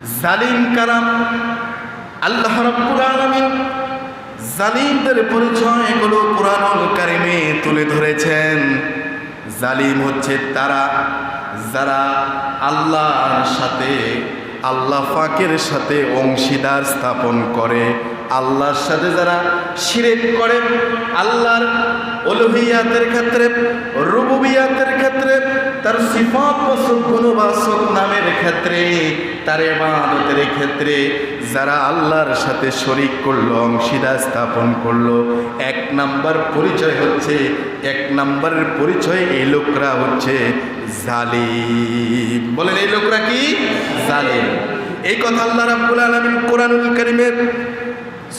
জালিম কারাম আল্লাহ রাব্বুল আলামিন জালিমদের পরিচয় এগুলো কোরআনুল কারিমে তুলে ধরেছেন। জালিম হচ্ছে তারা, যারা আল্লাহর সাথে, আল্লাহ ফাকের সাথে অংশীদার স্থাপন করে। আল্লাহর সাথে যারা শিরেক করে, আল্লাহর অলুহিয়াতের ক্ষেত্রে, রুবুবিয়াতের ক্ষেত্রে তার সিফাতবাসক বাসক নামের ক্ষেত্রে, তার এবাদতের ক্ষেত্রে যারা আল্লাহর সাথে শরিক করল, অংশীদার স্থাপন করল, এক নাম্বার পরিচয় হচ্ছে, এক নাম্বারের পরিচয় এই লোকরা হচ্ছে জালিম। বলেন এই লোকরা কি? জালিম। এই কথা আল্লাহ রাব্বুল আলামিন কোরআনুল কারীমের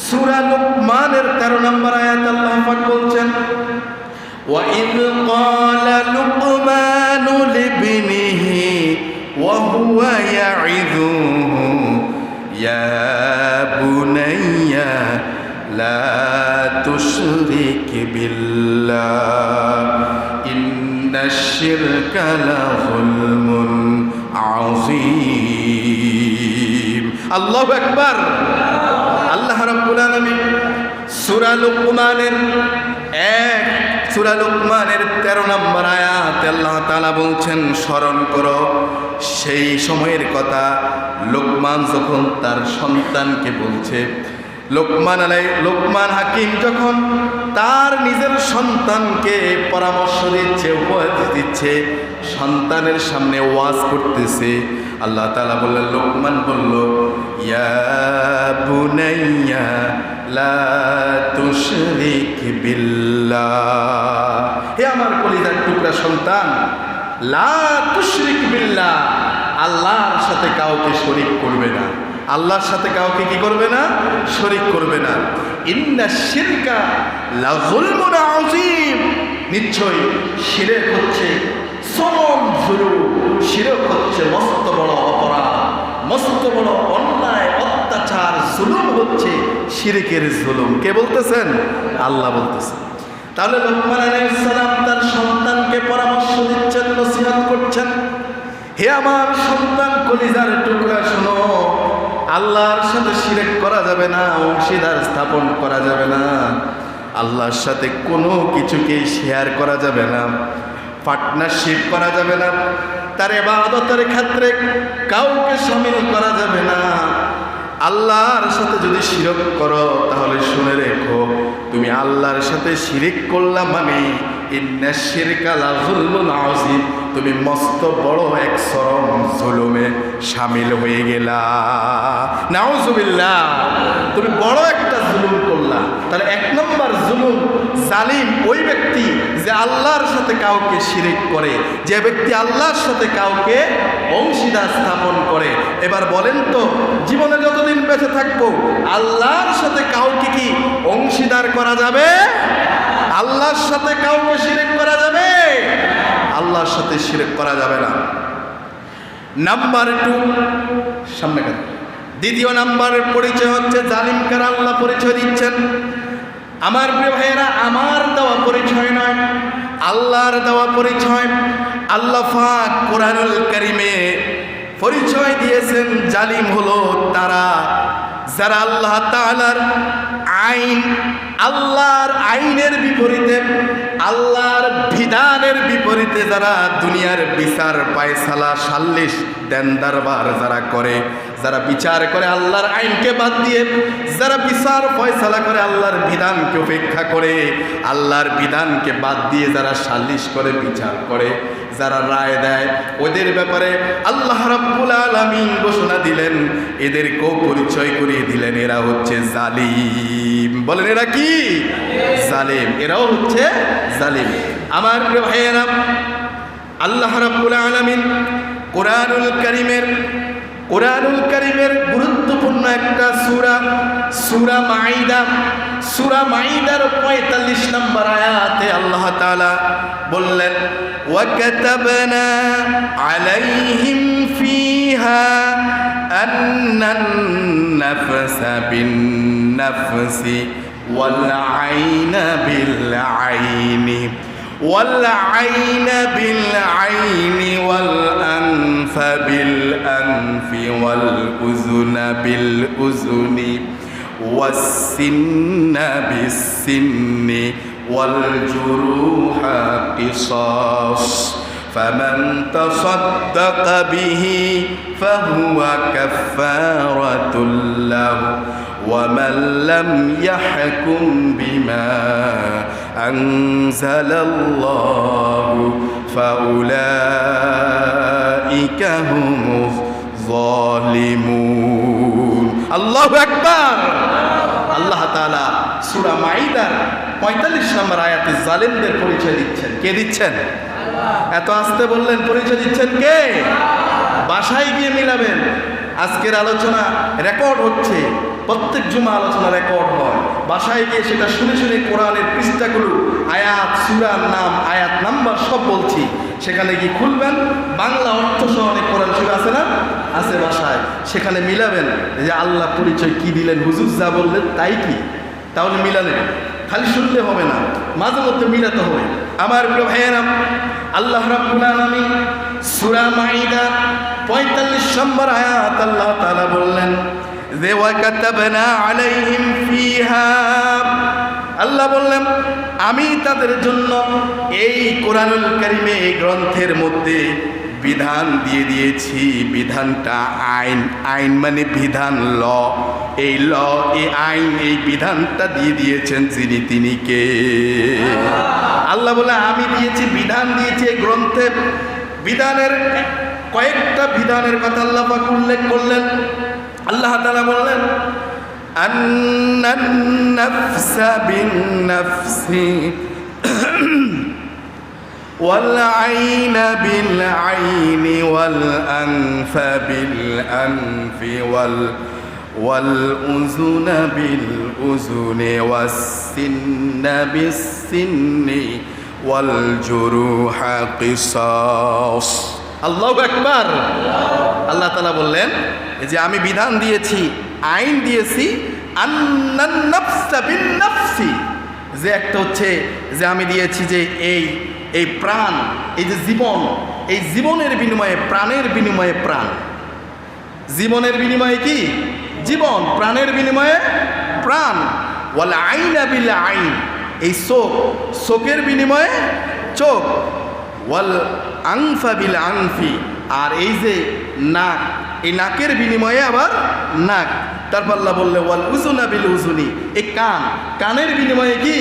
সূরা লুকমানের 13 নম্বর আয়াত আল্লাহ পাক বলছেন, ওয়া يا بني لا تشرك بالله إن الشرك لظلم عظيم الله أكبر الله رب العالمين سورة لقمان এক সূরা লুকমানের 13 নম্বর আয়াতে আল্লাহ তালা বলছেন, স্মরণ করো, সেই সময়ের কথা লোকমান যখন তার সন্তানকে বলছে, লোকমান আলাই, লোকমান হাকিম যখন তার নিজের সন্তানকে পরামর্শ দিচ্ছে উপহার দিচ্ছে, সন্তানের সামনে ওয়াজ করতেছে, আল্লাহ তালা বললেন, লোকমান বলল, ইয়া বুনাইয়া লা তুশরিক আমার কলিজার টুকরা সন্তান, লা আল্লাহর সাথে কাউকে শরিক করবে না। আল্লাহর সাথে কাউকে কি করবে না? শরিক করবে না। ইন্না নিশ্চয় হচ্ছে হচ্ছে মস্ত বড় অপরাধ, মস্ত বড় অন্যায়। অত্যাচার, জুলুম হচ্ছে শিরিকের জুলুম। কে বলতেছেন? আল্লাহ বলতেছেন। তাহলে লোকমান আলাইহিস সালাম তার সন্তানকে পরামর্শ দিচ্ছেন, নসিহত করছেন। হে আমার সন্তান, কলিজার টুকরা শোনো। আল্লাহর সাথে শিরেক করা যাবে না, অংশীদার স্থাপন করা যাবে না। আল্লাহর সাথে কোনো কিছুকেই শেয়ার করা যাবে না, পার্টনারশিপ করা যাবে না, তার এবাদতের ক্ষেত্রে কাউকে সামিল করা যাবে না। আল্লাহর সাথে যদি শিরক করো তাহলে শুনে রেখো তুমি আল্লাহর সাথে শিরিক করলাম মানে তুমি মস্ত বড় এক চরম জুলুমে সামিল হয়ে গেলা। নাউজুবিল্লাহ তুমি বড় একটা জুলুম করলা। তাহলে এক নম্বর জুলুম জালিম ওই ব্যক্তি যে আল্লাহর সাথে কাউকে শিরিক করে, যে ব্যক্তি আল্লাহর সাথে কাউকে অংশীদার স্থাপন করে। এবার বলেন তো, জীবনে যতদিন বেঁচে থাকব, আল্লাহর সাথে কাউকে কি অংশীদার করা যাবে? আল্লাহর সাথে কাউকে শিরিক করা যাবে? আল্লাহর সাথে শিরিক করা যাবে না। নাম্বার টু, সামনে কেন দ্বিতীয় নাম্বারের পরিচয় হচ্ছে জালিম কার আল্লাহ পরিচয় দিচ্ছেন। আমার প্রিয় ভাইয়েরা, আমার দেওয়া পরিচয় নয়, আল্লাহর দেওয়া পরিচয়। আল্লাহ ফাক কোরআনুল কারিমে পরিচয় দিয়েছেন, জালিম হলো তারা, যারা আল্লাহ তাআলার আইন, আল্লাহর আইনের বিপরীতে, আল্লাহর বিধানের বিপরীতে যারা দুনিয়ার বিচার পায়সালা সাল্লিশ দেন দরবার যারা করে, যারা বিচার করে আল্লাহর আইনকে বাদ দিয়ে, যারা বিচার ফয়সালা করে আল্লাহর বিধানকে উপেক্ষা করে, আল্লাহর বিধানকে বাদ দিয়ে যারা সাল্লিশ করে, বিচার করে যারা রায় দেয়, ওদের ব্যাপারে আল্লাহ রাব্বুল আলামিন ঘোষণা দিলেন, এদেরকেও পরিচয় করিয়ে দিলেন, এরা হচ্ছে জালিম। বলেন, এরা কি? জালিম। এরাও হচ্ছে জালিম। আমার প্রিয় ভাইয়েরা, আল্লাহ রাব্বুল আলামিন কোরআনুল কারীমের কোরআনুল কারীমের গুরুত্বপূর্ণ একটা সূরা সূরা মাইদা সূরা মাইদার 45 নম্বর আয়াতে আল্লাহ তাআলা বললেন আন্নান নাফসা বিন নাফসি ওয়াল আইনা বিল আইনি। والعين بالعين والأنف بالأنف والأذن بالأذن والسن بالسن والجروح قصاص فمن تصدق به فهو كفارة له ومن لم يحكم بما أنزل الله فأولئك هم الظالمون الله أكبر আল্লাহ তাআলা সূরা মাইদার 45 নম্বর আয়াতে জালেমদের পরিচয় দিচ্ছেন কে দিচ্ছেন এত আসতে বললেন পরিচয় দিচ্ছেন কে বাসায় গিয়ে মিলাবেন আজকের আলোচনা রেকর্ড হচ্ছে প্রত্যেক জুমা আলোচনা রেকর্ড হয়। বাসায় গিয়ে সেটা শুনে শুনে কোরআনের পৃষ্ঠাগুলো, আয়াত, সুরার নাম, আয়াত নাম্বার সব বলছি। সেখানে গিয়ে খুলবেন, বাংলা অর্থ সহ অনেক কোরআন সুরা আছে না? আছে বাসায়। সেখানে মিলাবেন যে আল্লাহ পরিচয় কি দিলেন, হুজুর যা বললেন তাই কি? তাহলে মিলালেন। খালি শুনলে হবে না, মাঝে মধ্যে মিলাতে হবে। আমার প্রিয় ভাইয়েরা, আল্লাহ রাব্বুল আলামিন সূরা মাইদা 45 নম্বর আয়াত আল্লাহ তাআলা বললেন আল্লাহ বললেন, আমি তাদের জন্য এই কোরআনুল কারিমে এই গ্রন্থের মধ্যে বিধান দিয়ে দিয়েছি। বিধানটা আইন। আইন মানে বিধান ল। এই ল, এই আইন, এই বিধানটা দিয়ে দিয়েছেন যিনি তিনি কে? আল্লাহ বলে, আমি দিয়েছি, বিধান দিয়েছি এই গ্রন্থে। বিধানের কয়েকটা বিধানের কথা আল্লাহ উল্লেখ করলেন। আল্লাহ তাআলা বললেন أن النفس بالنفس والعين بالعين والأنف بالأنف وال والأذن بالأذن والسن بالسن والجروح قصاص আল্লাহু একবার আল্লাহ তালা বললেন যে আমি বিধান দিয়েছি, আইন দিয়েছি যে একটা হচ্ছে যে আমি দিয়েছি যে এই এই প্রাণ, এই যে জীবন, এই জীবনের বিনিময়ে, প্রাণের বিনিময়ে প্রাণ। জীবনের বিনিময়ে কি? জীবন, প্রাণের বিনিময়ে প্রাণ। ওয়াল আইন বিল আইন। এই চোখ চোখের বিনিময়ে চোখ। ওয়াল আংফা বিল আংফি আর এই যে নাক, এই নাকের বিনিময়ে আবার নাক। তারপর আল্লাহ বললে, ওয়াল উজুনা বিল উজুনি। এই কান, কানের বিনিময়ে কি?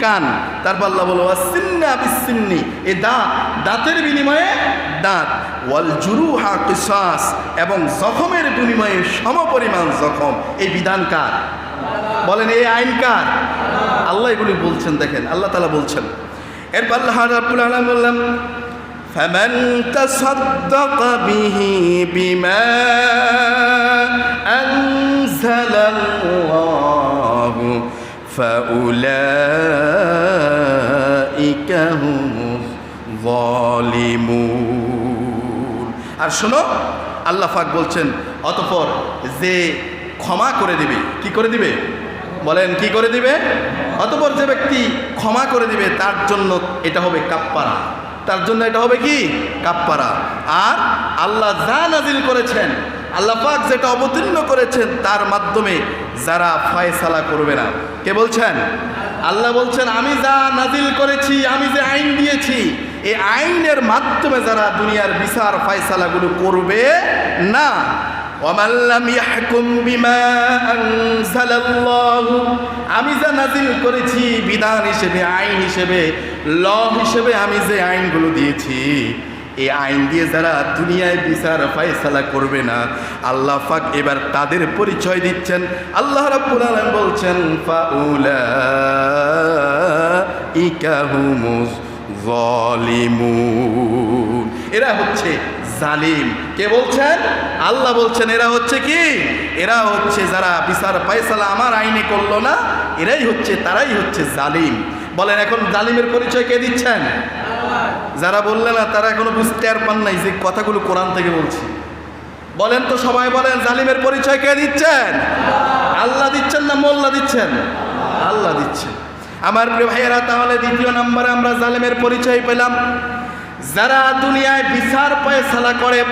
কান। তারপর আল্লাহ বলল সিন্না বিসিন্নি এই দাঁত, দাঁতের বিনিময়ে দাঁত। ওয়াল জুরুহা কিসাস, এবং জখমের বিনিময়ে সমপরিমাণ জখম। এই বিধান কার? বলেন, এই আইন কার? আল্লাহ এগুলি বলছেন, দেখেন, আল্লাহ তালা বলছেন। এরপর আল্লাহ রাব্বুল আলামিন বললাম فمن تصدق به بما أنزل الله فأولئك هم الظالمون আর শোনো আল্লাহ পাক বলছেন অতঃপর যে ক্ষমা করে দিবে কি করে দিবে বলেন কি করে দিবে অতঃপর যে ব্যক্তি ক্ষমা করে দিবে তার জন্য এটা হবে কাপ্পারা তার জন্য এটা হবে কি? কাপ্পারা। আর আল্লাহ যা নাজিল করেছেন, আল্লাহ পাক যেটা অবতীর্ণ করেছেন, তার মাধ্যমে যারা ফয়সালা করবে না। কে বলছেন? আল্লাহ বলছেন, আমি যা নাজিল করেছি, আমি যে আইন দিয়েছি এই আইনের মাধ্যমে যারা দুনিয়ার বিচার ফয়সালাগুলো করবে না ওয়ামান লাম ইয়াহকুম বিমা আনজালাল্লাহু আমি যা নাজিল করেছি বিধান হিসেবে, আইন হিসেবে, ল হিসেবে আমি যে আইনগুলো দিয়েছি এই আইন দিয়ে যারা দুনিয়ায় বিচার ফয়সালা করবে না, আল্লাহ পাক এবার তাদের পরিচয় দিচ্ছেন। আল্লাহ রাব্বুল আলামিন বলছেন, ফাউলাইকা হুমুজ জালিমুন এরা হচ্ছে জালিম। কে বলছেন? আল্লাহ বলছেন, এরা হচ্ছে কি? এরা হচ্ছে যারা বিচার ফয়সালা আমার আইনে করল না, এরাই হচ্ছে, তারাই হচ্ছে জালিম। বলেন, এখন জালিমের পরিচয় কে দিচ্ছেন? যারা বললেন না, তারা এখনও বুঝতে আর পান নাই যে কথাগুলো কোরআন থেকে বলছি। বলেন তো সবাই বলেন, জালিমের পরিচয় কে দিচ্ছেন? আল্লাহ দিচ্ছেন না মোল্লা দিচ্ছেন? আল্লাহ দিচ্ছেন। আমার প্রিয় ভাইয়েরা, তাহলে দ্বিতীয় নম্বরে আমরা জালেমের পরিচয় পেলাম। যারা দুনিয়ায় বিচার পয়সালা করে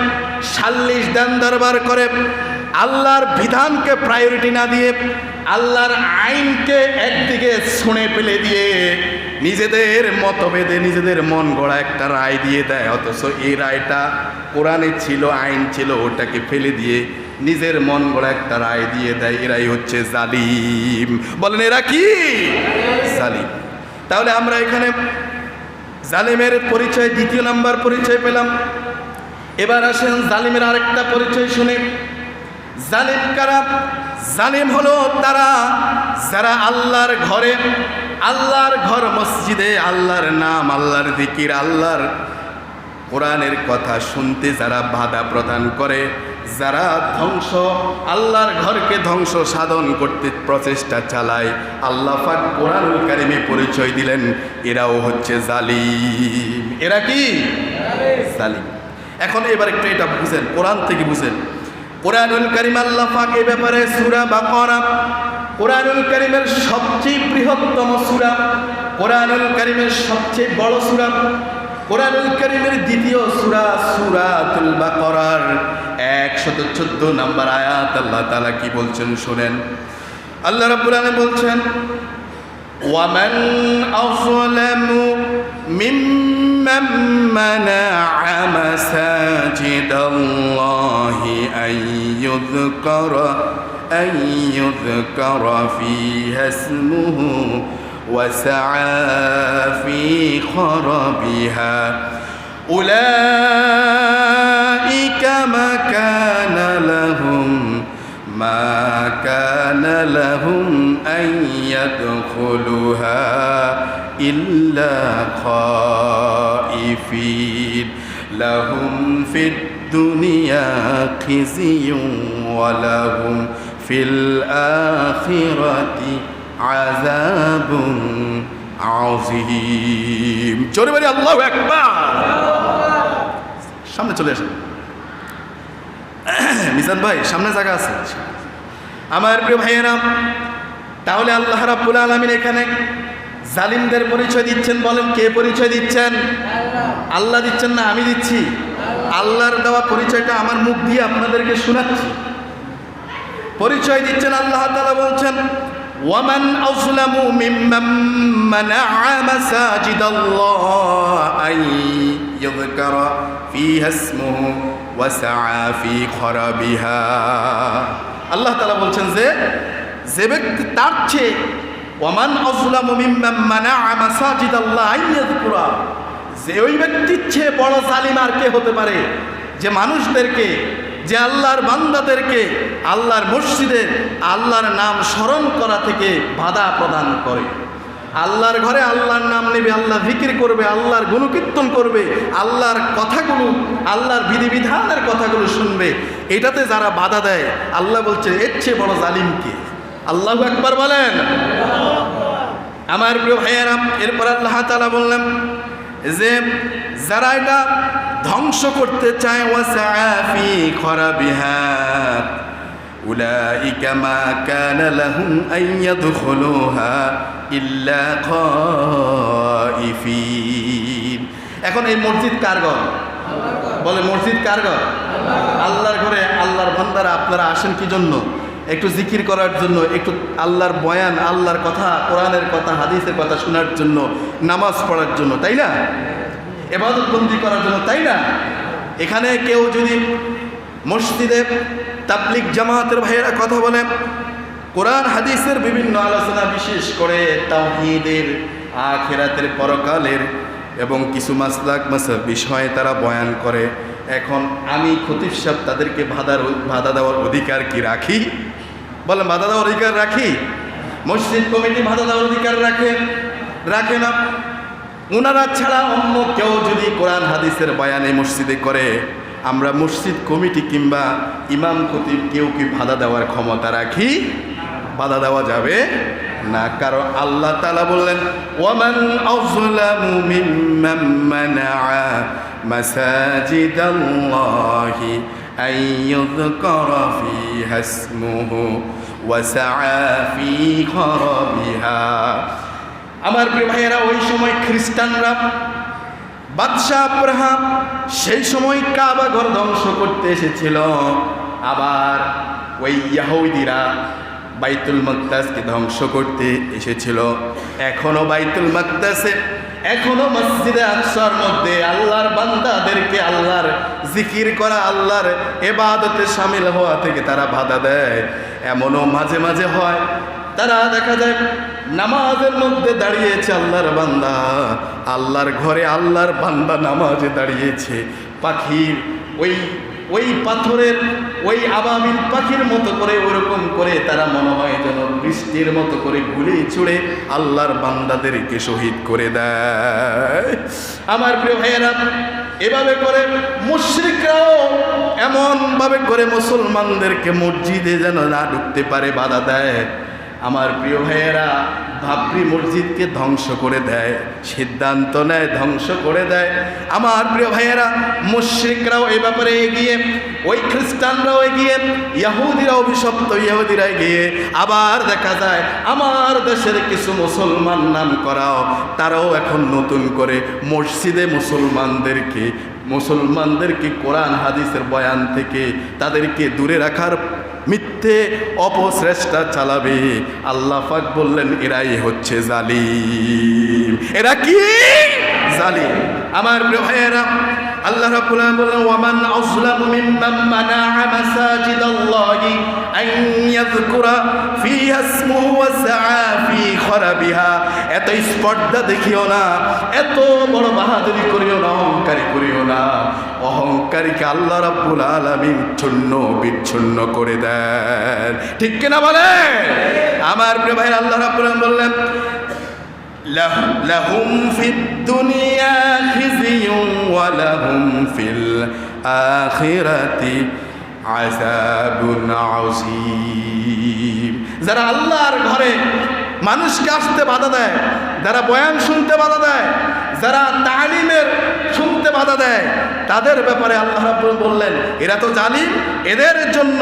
সাল্লিশ দান দরবার করে, আল্লাহর বিধানকে প্রায়োরিটি না দিয়ে, আল্লাহর আইনকে একদিকে শুনে ফেলে দিয়ে নিজেদের মতভেদে নিজেদের মন গড়া একটা রায় দিয়ে দেয়। অথচ এই রায়টা কোরআনে ছিল, আইন ছিল, ওটাকে ফেলে দিয়ে নিজের মন গড়া একটা রায় দিয়ে দেয়। এরাই হচ্ছে জালিম। বলেন, এরা কি? জালিম। তাহলে আমরা এখানে জালিমের পরিচয়, দ্বিতীয় নাম্বার পরিচয় পেলাম। এবার আসেন জালিমের আরেকটা পরিচয় শুনে। জালিম কারা? জালিম হলো তারা যারা আল্লাহর ঘরে, আল্লাহর ঘর মসজিদে, আল্লাহর নাম, আল্লাহর দিকির আল্লাহর কোরআনের কথা শুনতে যারা বাধা প্রদান করে, যারা ধ্বংস, আল্লাহর ঘরকে ধ্বংস সাধন করতে প্রচেষ্টা চালায়, আল্লাহ পাক কোরআনুল কারিমে পরিচয় দিলেন। এরাও হচ্ছে জালিম। এরা কি? জালিম। এখন এবার একটু এটা বুঝেন, কোরআন থেকে বুঝেন। কোরআনুল কারিম আল্লাহ পাক এই ব্যাপারে সূরা বাকারা। কোরআনুল কারিমের সবচেয়ে বৃহত্তম সূরা, কোরআনুল কারিমের সবচেয়ে বড় সূরা, কোরআনুল কারিমের দ্বিতীয় সুরা সূরা সূরাতুল বাকারার 114 নম্বর আয়াত আল্লাহ তাআলা কি বলছেন শুনেন। আল্লাহ রাব্বুল আলামিন বলছেন ومن أظلم ممن منع مساجد الله أن يذكر أن يذكر فيها اسمه وسعى في خربها أولئك ما كان لهم ما كان لهم أن يدخلها إلا خائفين لهم في الدنيا خزي ولهم في الآخرة عذاب عظيم জোরে বলি আল্লাহু আকবার সামনে চলে আসেন মিজান ভাই সামনে জায়গা আছে। আমার প্রিয় ভাইয়েরা তাহলে আল্লাহ রাব্বুল আলামিন এখানে জালিমদের পরিচয় দিচ্ছেন বলেন কে পরিচয় দিচ্ছেন? আল্লাহ। দিচ্ছেন না আমি দিচ্ছি। আল্লাহর দেওয়া পরিচয়টা আমার মুখ দিয়ে আপনাদেরকে শোনাচ্ছি। পরিচয় দিচ্ছেন আল্লাহ তাআলা বলছেন ওয়ামান আযলামু মিম্মান মানা'a মাসাজিদাল্লাহ আই ইযকারা ফিহা ইসমুহু ওয়া সাআ ফি খরাবিহা। আল্লাহ তাআলা বলছেন যে যে ব্যক্তি তার চেয়ে মাসাজিদাল্লাহ আই ইযকারা যে ওই ব্যক্তির চেয়ে বড় জালিম আর কে হতে পারে? যে মানুষদেরকে, যে আল্লাহর বান্দাদেরকে আল্লাহর মসজিদে আল্লাহর নাম স্মরণ করা থেকে বাধা প্রদান করে। আল্লাহর ঘরে আল্লাহর নাম নেবে, আল্লাহ জিকির করবে, আল্লাহর গুণকীর্তন করবে, আল্লাহর কথাগুলো, আল্লাহর বিধিবিধানের কথাগুলো শুনবে। এটাতে যারা বাধা দেয়, আল্লাহ বলছে, এর চেয়ে বড় জালিমকে আল্লাহ একবার বলেন। আমার প্রিয় ভাইয়েরাম এরপর আল্লাহ তালা বললেন যে, যারা এটা ধ্বংস করতে চায় ওয়াসাফি খরাবিহা أولئك ما كان لهم أن يدخلوها إلا خائفين এখন এই মসজিদ কার ঘর বলে মসজিদ কার ঘর আল্লাহর ঘরে আল্লাহর বান্দারা আপনারা আসেন কি জন্য একটু জিকির করার জন্য একটু আল্লাহর বয়ান আল্লাহর কথা কোরআনের কথা হাদিসের কথা শোনার জন্য নামাজ পড়ার জন্য তাই না এবাদতবন্দি করার জন্য তাই না এখানে কেউ যদি মসজিদে তাবলিক জামাতের ভাইয়েরা কথা বলে। কোরআন, হাদিসের বিভিন্ন আলোচনা বিশেষ করে তাওহীদের, আখেরাতের পরকালের এবং কিছু মাসলাক মাসা বিষয়ে তারা বয়ান করে। এখন আমি খতিব সাহেব তাদেরকে বাধার, বাধা দেওয়ার অধিকার কি রাখি? বলে বাধা দেওয়ার অধিকার রাখি? মসজিদ কমিটি বাধা দেওয়ার অধিকার রাখে? রাখে না। ওনারা ছাড়া অন্য কেউ যদি কোরআন, হাদিসের বয়ানে মসজিদে করে আমরা মসজিদ কমিটি কিংবা ইমাম খতিব কেউ কি বাধা দেওয়ার ক্ষমতা রাখি? বাধা দেওয়া যাবে না, কারণ আল্লাহ তালা বললেন, ওয়ামান আমার ভাইয়েরা, ওই সময় খ্রিস্টানরা বাদশাহ আব্রাহাম সেই সময় কাবা ঘর ধ্বংস করতে এসেছিল। আবার ওই ইয়াহুদিরা বাইতুল মাকদাসকে ধ্বংস করতে এসেছিল। এখনও বাইতুল মাকদাসে, এখনও মসজিদে আকসার মধ্যে আল্লাহর বান্দাদেরকে আল্লাহর জিকির করা, আল্লাহর এবাদতে সামিল হওয়া থেকে তারা বাধা দেয়। এমনও মাঝে মাঝে হয়, তারা দেখা যায় নামাজের মধ্যে দাঁড়িয়েছে আল্লাহর বান্দা। আল্লাহর ঘরে আল্লাহর বান্দা নামাজে দাঁড়িয়েছে। পাখির ওই ওই পাথরের, ওই আবাবিল পাখির মতো করে ওরকম করে তারা মনে হয় যেন বৃষ্টির মতো করে গুলি ছুড়ে আল্লাহর বান্দাদেরকে শহীদ করে দেয়। আমার প্রিয় ভাইয়েরা, এভাবে করে মুশ্রিকরাও এমনভাবে করে মুসলমানদেরকে মসজিদে যেন না ঢুকতে পারে বাধা দেয়। আমার প্রিয় ভাইয়েরা, ভাবরি মসজিদকে ধ্বংস করে দেয়, সিদ্ধান্ত নেয়, ধ্বংস করে দেয়। আমার প্রিয় ভাইয়েরা, মুশ্রিকরাও এই ব্যাপারে এগিয়ে, ওই খ্রিস্টানরাও এগিয়ে ইয়াহুদিরা অভিশপ্ত ইয়াহুদিরা এগিয়ে আবার দেখা যায়, আমার দেশের কিছু মুসলমান নাম করাও তারাও এখন নতুন করে মসজিদে মুসলমানদেরকে মুসলমানদেরকে কোরআন, হাদিসের বয়ান থেকে তাদেরকে দূরে রাখার মিথ্যে অপশ্রেষ্ঠা চালাবে। আল্লাহ পাক বললেন, এরাই হচ্ছে জালিম। এরা কি? জালিম। আমার প্রিয় ভাইয়েরা আল্লাহ রাব্বুল আলামিন বললেন, ওয়ামান আযলামু মিম্মান মানাআ মাসাজিদাল্লাহি আন ইয়াযকুরা ফিহা ইসমুহু ওয়া সাআ ফি খরাবিহা। এত স্পর্ধা দেখিও না, এত বড় বাহাদুরি করিও না, অহংকারী করিও না। অহংকারীকে আল্লাহ রাব্বুল আলামিন ছন্ন বিচ্ছন্ন করে দেন। ঠিক কিনা বলে আমার প্রিয় ভাই আল্লাহ রাব্বুল আলামিন বললেন لهم لهم في الدنيا خزي ولهم في الآخرة عذاب عظيم যারা আল্লাহর ঘরে মানুষকে আসতে বাধা দেয় যারা বয়ান শুনতে বাধা দেয় যারা তালিমের শুনতে বাধা দেয়, তাদের ব্যাপারে আল্লাহ রাব্বুল বললেন, এরা তো জালিম, এদের জন্য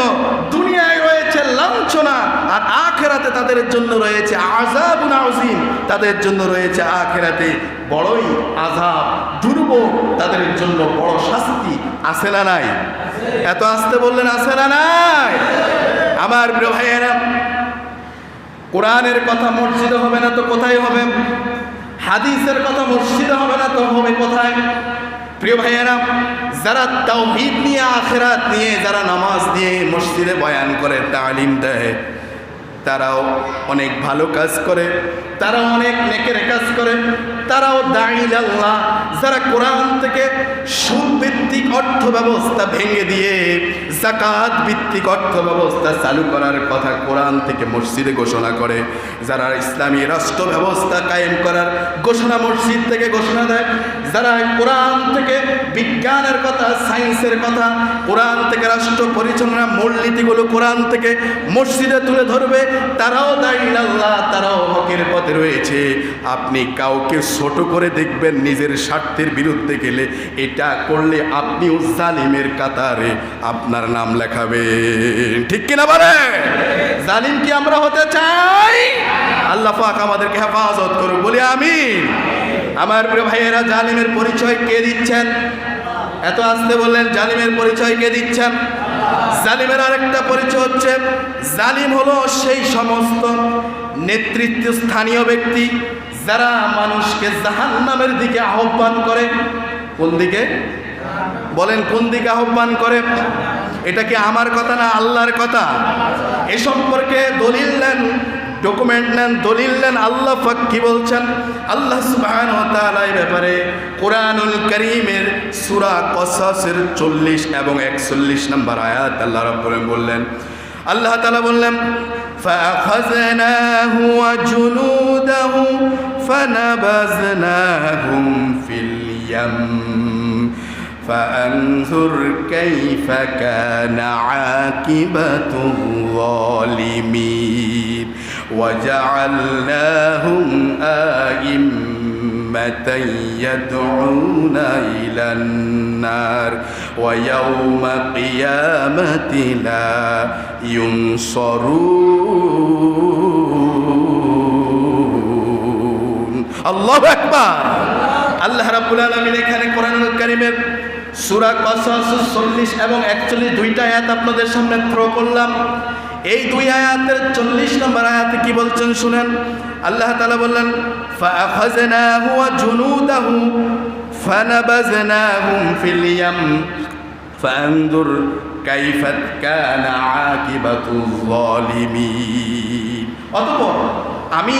দুনিয়ায় রয়েছে লাঞ্ছনা আর আখেরাতে তাদের জন্য রয়েছে আজাবুন আজিম তাদের জন্য রয়েছে আখেরাতে বড়ই আজাব দুর্ভোগ, তাদের জন্য বড় শাস্তি, আছে না নাই? এত আসতে বললেন, আছে না নাই? আমার প্রিয় ভাইয়েরা, কোরআনের কথা মসজিদে হবে না তো কোথায় হবে? হাদিসের কথা মসজিদে হবে না, তো হবে কোথায়? প্রিয় ভাইয়েরা, যারা তাওহিদ নিয়ে, আখেরাত নিয়ে, যারা নামাজ নিয়ে মসজিদে বয়ান করে, তালিম দেয়, তারাও অনেক ভালো কাজ করে, তারাও অনেক নেকের কাজ করে। তারাও দাঁড়িয়ে আল্লাহ যারা কোরআন থেকে সুদ ভিত্তিক অর্থ ব্যবস্থা ভেঙে দিয়ে জাকাত ভিত্তিক অর্থ ব্যবস্থা চালু করার কথা কোরআন থেকে মসজিদে ঘোষণা করে, যারা ইসলামী রাষ্ট্র ব্যবস্থা কায়েম করার ঘোষণা মসজিদ থেকে ঘোষণা দেয়, যারা কোরআন থেকে বিজ্ঞানের কথা, সায়েন্সের কথা, কোরআন থেকে রাষ্ট্র পরিচালনা মূলনীতিগুলো কোরআন থেকে মসজিদে তুলে ধরবে, তারাও দাঁড়িয়ে আল্লাহ তারাও হকের পথে রয়েছে। আপনি কাউকে ছোট করে দেখবেন নিজের স্বার্থের বিরুদ্ধে গেলে। এটা করলে আপনিও জালিমের কাতারে আপনার নাম লেখাবেন। ঠিক কিনা বলে? জালিম কি আমরা হতে চাই? আল্লাহ পাক আমাদেরকে হেফাজত করুক, বলি আমি আমার প্রিয় ভাইয়েরা, জালিমের পরিচয় কে দিচ্ছেন? এত আসতে বললেন, জালিমের পরিচয় কে দিচ্ছেন? জালিমের আরেকটা পরিচয় হচ্ছে, জালিম হলো সেই সমস্ত নেতৃত্ব স্থানীয় ব্যক্তি যারা মানুষকে জাহান নামের দিকে আহ্বান করে, কোন দিকে? বলেন, কোন দিকে আহ্বান করে? এটা কি আমার কথা না আল্লাহর কথা? এ সম্পর্কে দলিল নেন ডকুমেন্ট নেন, দলিল নেন, আল্লাহ ফাক কি বলছেন? আল্লাহ ব্যাপারে কোরআনুল করিমের সূরা কসাসের চল্লিশ এবং একচল্লিশ নম্বর আয়াত আল্লাহ রাব্বুল বললেন। আল্লাহ তাআলা বললেন فأخذناه وجنوده فنبذناهم في اليم فانظر كيف كان عاقبة الظالمين وجعلناهم أئمة يدعون إلى النار ويوم قيامة لا ينصرون আল্লাহু আকবার আল্লাহ রাব্বুল আলামিন এখানে কোরআনুল কারীমের সূরা কসস 40 এবং 41 দুইটা আয়াত আপনাদের সামনে থ্রো করলাম এই দুই আয়াতের 40 নম্বর আয়াতে কি বলছেন শুনেন আল্লাহ তাআলা বললেন ওয়া জুনুদাহু ফানাবাযনাহুম ফিল ইয়াম ফানজুর কাইফা কানা আকিবাতুল জালিমিন অতঃপর আমি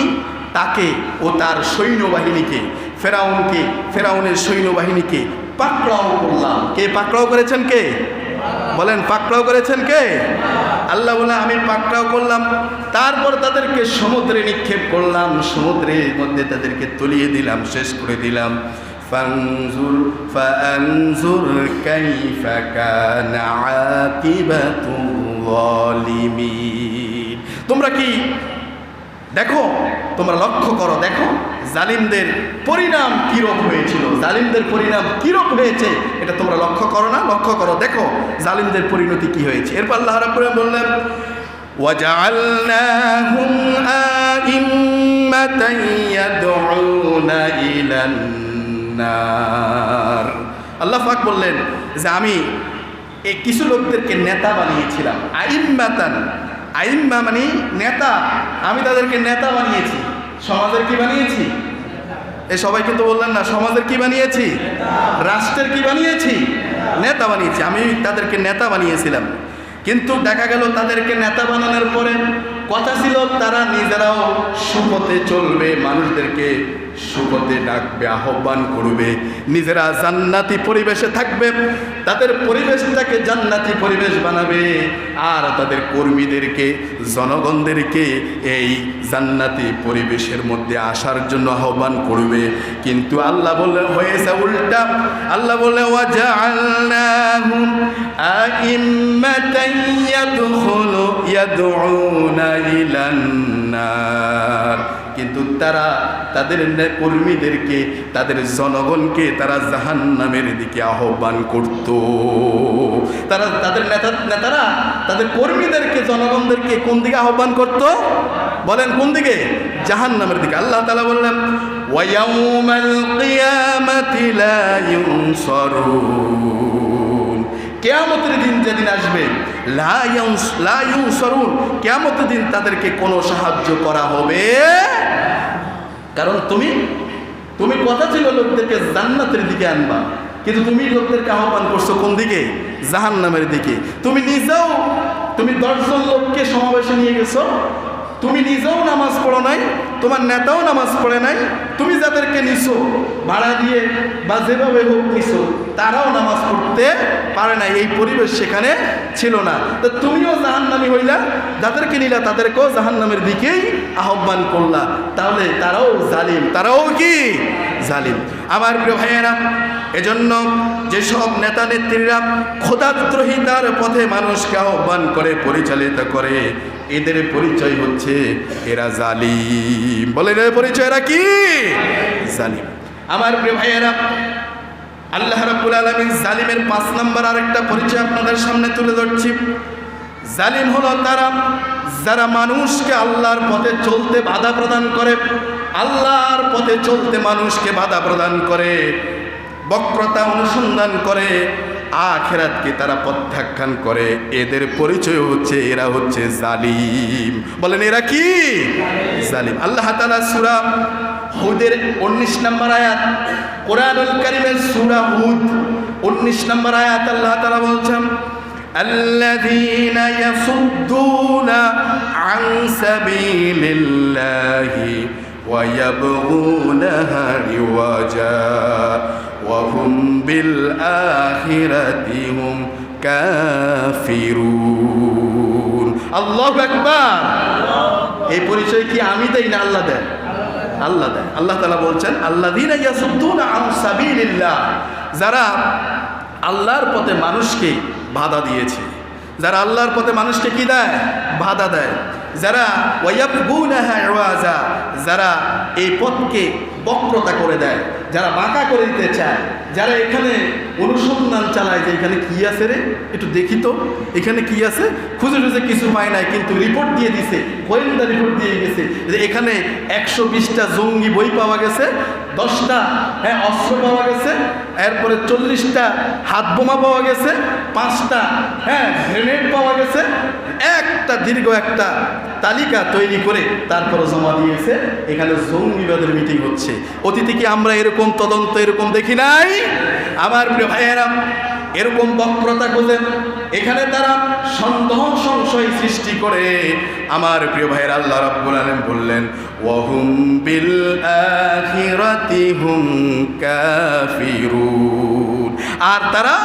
তাকে ও তার সৈন্যবাহিনীকে, ফেরাউনকে, ফেরাউনের সৈন্যবাহিনীকে পাকড়াও করলাম। কে পাকড়াও করেছেন কে? বলেন, পাকড়াও করেছেন কে? আল্লাহ বলে, আমি পাকড়াও করলাম, তারপর তাদেরকে সমুদ্রে নিক্ষেপ করলাম, সমুদ্রের মধ্যে তাদেরকে তলিয়ে দিলাম, শেষ করে দিলাম। তোমরা কি দেখো তোমরা লক্ষ্য করো দেখো জালিমদের পরিণাম কিরূপ হয়েছিল জালিমদের পরিণাম কিরূপ হয়েছে এটা তোমরা লক্ষ্য করো না লক্ষ্য করো দেখো জালিমদের পরিণতি কি হয়েছে এরপর আল্লাহ রাব্বুল আলামিন বললেন وجعلناهم آئمة يدعون إلى النار আল্লাহ পাক বললেন যে আমি এই কিছু লোকদেরকে নেতা বানিয়েছিলাম আইম্মাতান আইম্মা মানে নেতা। আমি তাদেরকে নেতা বানিয়েছি। সমাজের কি বানিয়েছি? এ সবাই কিন্তু বললেন না, সমাজের কি বানিয়েছি? রাষ্ট্রের কি বানিয়েছি? নেতা বানিয়েছি। আমি তাদেরকে নেতা বানিয়েছিলাম। কিন্তু দেখা গেল তাদেরকে নেতা বানানোর পরে কথা ছিল, তারা নিজেরাও সুপথে চলবে, মানুষদেরকে সুপথে ডাকবে, আহ্বান করবে। নিজেরা জান্নাতি পরিবেশে থাকবে, তাদের পরিবেশটাকে জান্নাতি পরিবেশ বানাবে। আর তাদের কর্মীদেরকে, জনগণদেরকে এই জান্নাতি পরিবেশের মধ্যে আসার জন্য আহ্বান করবে। কিন্তু আল্লাহ বলে হয়েছে উল্টা। আল্লাহ বলে কিন্তু তারা তাদের কর্মীদেরকে, তাদের জনগণকে তারা জাহান নামের দিকে আহ্বান করত। তারা, তাদের নেতা, নেতারা, তাদের কর্মীদেরকে, জনগণদেরকে কোন দিকে আহ্বান করত? বলেন কোন দিকে? জাহান নামের দিকে। আল্লাহ তালা বললেন ওয়াউমাল দিন যেদিন আসবে লা ইউনসারুন, কেয়ামতের দিন তাদেরকে কোনো সাহায্য করা হবে কারণ তুমি তুমি কথা ছিল লোকদেরকে জান্নাতের দিকে আনবা, কিন্তু তুমি লোকদেরকে আহ্বান করছ কোন দিকে? জাহান নামের দিকে। তুমি নিজেও, তুমি দশজন লোককে সমাবেশে নিয়ে গেছো, তুমি নিজেও নামাজ পড়ো নাই তোমার নেতাও নামাজ পড়ে নাই, তুমি যাদেরকে নিছো, ভাড়া দিয়ে বা যেভাবে হোক নিছো, তারাও নামাজ পড়তে পারে না এই পরিবেশ সেখানে ছিল না। তো তুমিও জাহান্নামি হইলা, যাদেরকে নিলা তাদেরকেও জাহান্নামের দিকেই আহ্বান করলা, তাহলে তারাও জালিম। তারাও কি? জালিম। আমার প্রিয় ভাইয়েরা, এজন্য যেসব নেতা নেত্রীরা খোদাদ্রোহিতার পথে মানুষকে আহ্বান করে, পরিচালিত করে এদের পরিচয় হচ্ছে এরা জালিম। বলে এদের পরিচয় এরা কি? জালিম। আমার প্রিয় ভাইয়েরা, আল্লাহ রাব্বুল আলামিন জালিমের পাঁচ নম্বর আরেকটা পরিচয় আপনাদের সামনে তুলে ধরছি। জালিম হলো তারা, যারা মানুষকে আল্লাহর পথে চলতে বাধা প্রদান করে, আল্লাহর পথে চলতে মানুষকে বাধা প্রদান করে, বক্রতা অনুসন্ধান করে আখেরাতকে তারা প্রত্যাখ্যান করে এদের পরিচয় হচ্ছে এরা হচ্ছে জালিম বলেন এরা কি জালিম আল্লাহ তাআলা সূরা হুদের উনিশ নম্বর আয়াত কোরআনুল কারিমের সূরা হুদ উনিশ নম্বর আয়াত আল্লাহ তাআলা বলছেন الذين يصدون عن سبيل الله ويبغونها عوجا وهم بالآخرة هم كافرون الله أكبر এই পরিচয় কি আমি দেই না আল্লাহ দেয় আল্লাহ দেয় আল্লাহ তালা বলছেন আল্লাহ দিন যারা আল্লাহর পথে মানুষকে বাধা দিয়েছে যারা আল্লাহর পথে মানুষকে কি দেয় বাধা দেয় যারা ওয়াইয়াবগুনাহা ইওয়াজা, যারা এই পথকে বক্রতা করে দেয়, যারা বাঁকা করে দিতে চায়, যারা এখানে অনুসন্ধান চালায় যে এখানে কি আছে রে? একটু দেখি তো, এখানে কি আছে? খুঁজে খুঁজে কিছু পায় নাই, কিন্তু রিপোর্ট দিয়ে দিছে, গোয়েন্দা রিপোর্ট দিয়ে গেছে যে এখানে একশো বিশটা জঙ্গি বই পাওয়া গেছে, দশটা হ্যাঁ অস্ত্র পাওয়া গেছে, এরপরে চল্লিশটা হাত বোমা পাওয়া গেছে, পাঁচটা হ্যাঁ গ্রেনেড পাওয়া গেছে একটা দীর্ঘ একটা তালিকা তৈরি করে তারপরে জমা দিয়েছে। এখানে জঙ্গিবাদের মিটিং হচ্ছে। অতীতে কি আমরা এরকম তদন্ত, এরকম দেখি নাই? আমার প্রিয় ভাইয়েরা, এরকম বক্রতা করলেন এখানে তারা সন্দেহ, সংশয় সৃষ্টি করে। আমার প্রিয় ভাইয়ের, আল্লাহ রাব্বুল আলামিন বললেন, ওয়াহুম বিল আখিরাতি হুম কাফিরুন। আর তারা